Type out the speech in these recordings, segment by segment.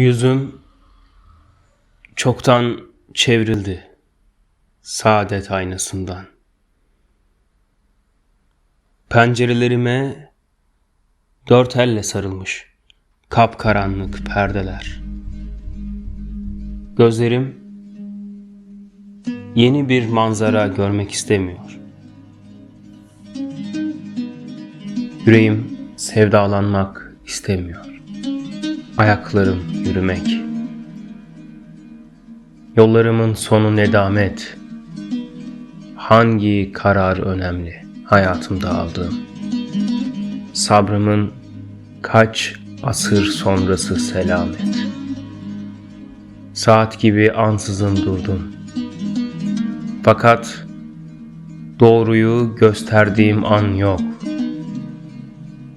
Yüzüm çoktan çevrildi saadet aynasından. Pencerelerime dört elle sarılmış kapkaranlık perdeler. Gözlerim yeni bir manzara görmek istemiyor. Yüreğim sevdalanmak istemiyor. Ayaklarım yürümek. Yollarımın sonu nedamet. Hangi karar önemli hayatımda aldığım? Sabrımın kaç asır sonrası selamet. Saat gibi ansızın durdum. Fakat doğruyu gösterdiğim an yok.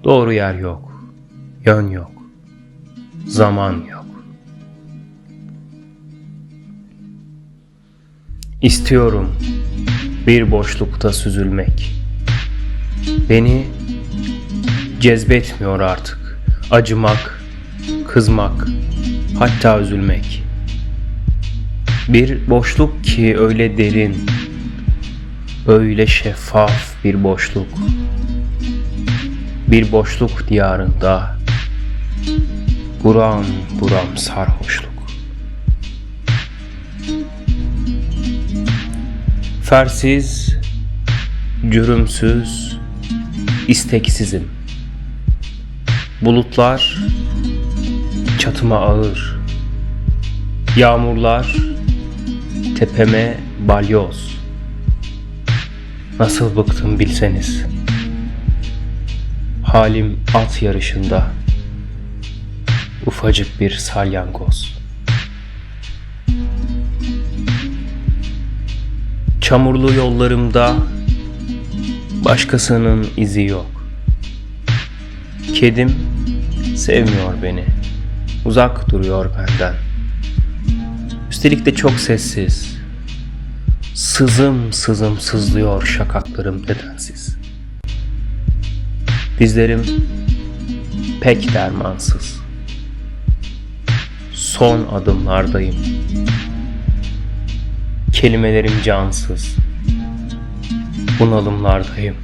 Doğru yer yok. Yön yok. Zaman yok. İstiyorum bir boşlukta süzülmek. Beni cezbetmiyor artık. Acımak, kızmak, hatta üzülmek. Bir boşluk ki öyle derin, öyle şeffaf bir boşluk. Bir boşluk diyarında buram buram sarhoşluk. Fersiz, cürümsüz, isteksizim. Bulutlar çatıma ağır. Yağmurlar tepeme balyoz. Nasıl bıktım bilseniz. Halim at yarışında. Ufacık bir salyangoz. Çamurlu yollarımda başkasının izi yok. Kedim sevmiyor beni. Uzak duruyor benden. Üstelik de çok sessiz. Sızım sızım sızlıyor şakaklarım nedensiz. Dizlerim pek dermansız. Son adımlardayım. Kelimelerim cansız. Bunalımlardayım.